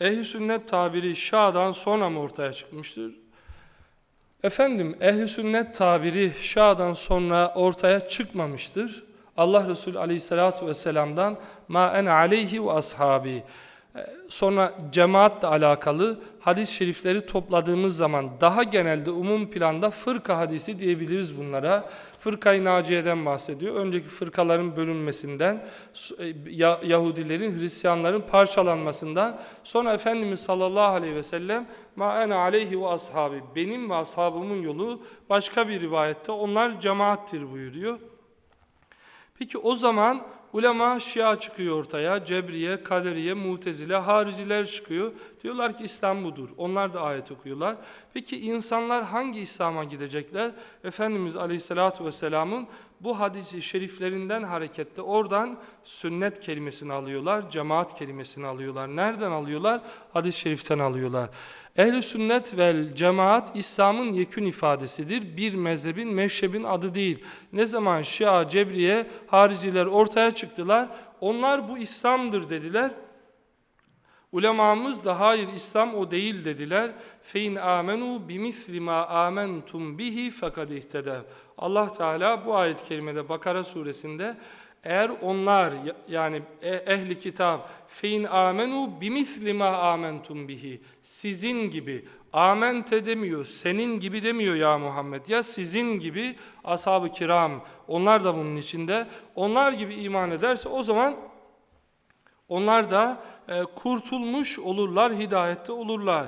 Ehli sünnet tabiri Şah'dan sonra mı ortaya çıkmıştır? Efendim ehli sünnet tabiri Şah'dan sonra ortaya çıkmamıştır. Allah Resulü Aleyhisselatü Vesselam'dan ma en aleyhi ve ashabi. Ee, Sonra cemaatle alakalı hadis-i şerifleri topladığımız zaman daha genelde umum planda fırka hadisi diyebiliriz bunlara. Fırkayı Naciye'den bahsediyor. Önceki fırkaların bölünmesinden, e, Ya- Yahudilerin, Hristiyanların parçalanmasından sonra Efendimiz sallallahu aleyhi ve sellem ma ene aleyhi ve ashabi benim ve ashabımın yolu başka bir rivayette onlar cemaattir buyuruyor. Peki o zaman ulema Şia çıkıyor ortaya, Cebriye, Kaderiye, Mutezile, Hariciler çıkıyor. Diyorlar ki İslam budur. Onlar da ayet okuyorlar. Peki insanlar hangi İslam'a gidecekler? Efendimiz Aleyhisselatü Vesselam'ın bu hadisi şeriflerinden hareketle oradan sünnet kelimesini alıyorlar, cemaat kelimesini alıyorlar. Nereden alıyorlar? Hadis-i şeriften alıyorlar. Ehl-i sünnet vel cemaat İslam'ın yekün ifadesidir. Bir mezhebin, meşrebin adı değil. Ne zaman Şia, Cebriye, hariciler ortaya çıktılar, onlar bu İslam'dır dediler. Ulemamız da hayır İslam o değil dediler. Fein amenu bimisli ma amentum bihi fekad ihtede. Allah Teala bu ayet-i kerimede Bakara suresinde eğer onlar ya- yani ehli kitap fein amenu bimisli ma amentum bihi sizin gibi amente demiyor, senin gibi demiyor ya Muhammed. Ya sizin gibi ashab-ı kiram onlar da bunun içinde. Onlar gibi iman ederse o zaman onlar da e, kurtulmuş olurlar, hidayette olurlar.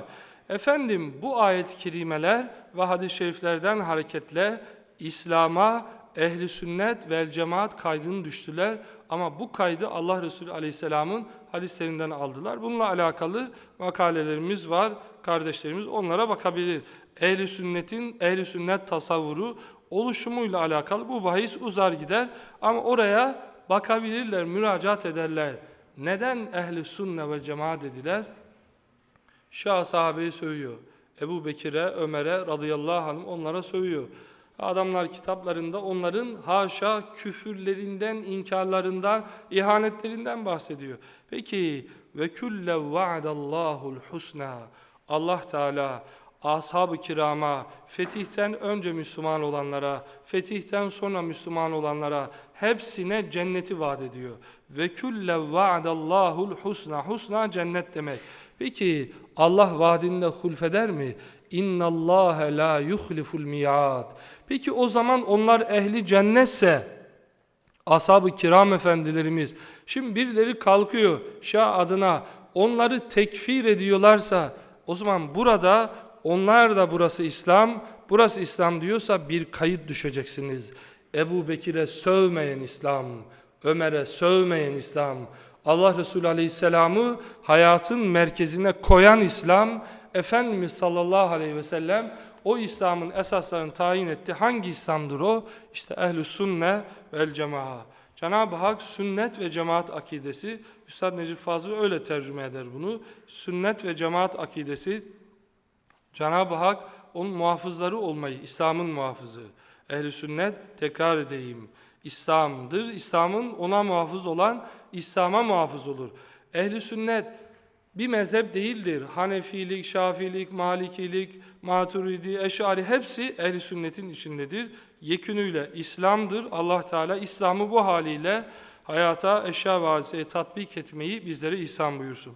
Efendim bu ayet-i kerimeler ve hadis-i şeriflerden hareketle İslam'a ehli sünnet vel cemaat kaydını düştüler. Ama bu kaydı Allah Resulü Aleyhisselam'ın hadislerinden aldılar. Bununla alakalı makalelerimiz var. Kardeşlerimiz onlara bakabilir. Ehli sünnetin, ehli sünnet tasavvuru oluşumuyla alakalı bu bahis uzar gider. Ama oraya bakabilirler, müracaat ederler. Neden ehli sünne ve cemaat dediler? Şah sahabeyi sövüyor. Ebu Bekir'e, Ömer'e radıyallahu anh onlara sövüyor. Adamlar kitaplarında onların haşa küfürlerinden, inkarlarından, ihanetlerinden bahsediyor. Peki ve külle vaadallahu'l husna. Allah Teala ashab-ı kirama, fetihten önce Müslüman olanlara, fetihten sonra Müslüman olanlara hepsine cenneti vaat ediyor. Ve külle vaadallahu'l husna. Husna cennet demek. Peki Allah vaadinde hulfeder mi? İnna Allah la yuhliful mi'ad. Peki o zaman onlar ehli cennetse ashab-ı kiram efendilerimiz şimdi birileri kalkıyor Şah adına onları tekfir ediyorlarsa o zaman burada onlar da burası İslam, burası İslam diyorsa bir kayıt düşeceksiniz. Ebu Bekir'e sövmeyen İslam, Ömer'e sövmeyen İslam, Allah Resulü Aleyhisselam'ı hayatın merkezine koyan İslam, Efendimiz sallallahu aleyhi ve sellem o İslam'ın esaslarını tayin etti. Hangi İslam'dır o? İşte ehl-i sünne vel cemaat. Cenab-ı Hak sünnet ve cemaat akidesi, Üstad Necip Fazıl öyle tercüme eder bunu. Sünnet ve cemaat akidesi, Cenab-ı Hak onun muhafızları olmayı, İslam'ın muhafızı. Ehl-i sünnet, tekrar edeyim, İslam'dır. İslam'ın ona muhafız olan, İslam'a muhafız olur. Ehl-i sünnet, bir mezhep değildir. Hanefilik, Şafilik, Malikilik, Maturidi, Eşari hepsi ehli sünnetin içindedir. Yekünüyle İslam'dır. Allah Teala İslam'ı bu haliyle hayata, eşya ve tatbik etmeyi bizlere ihsan buyursun.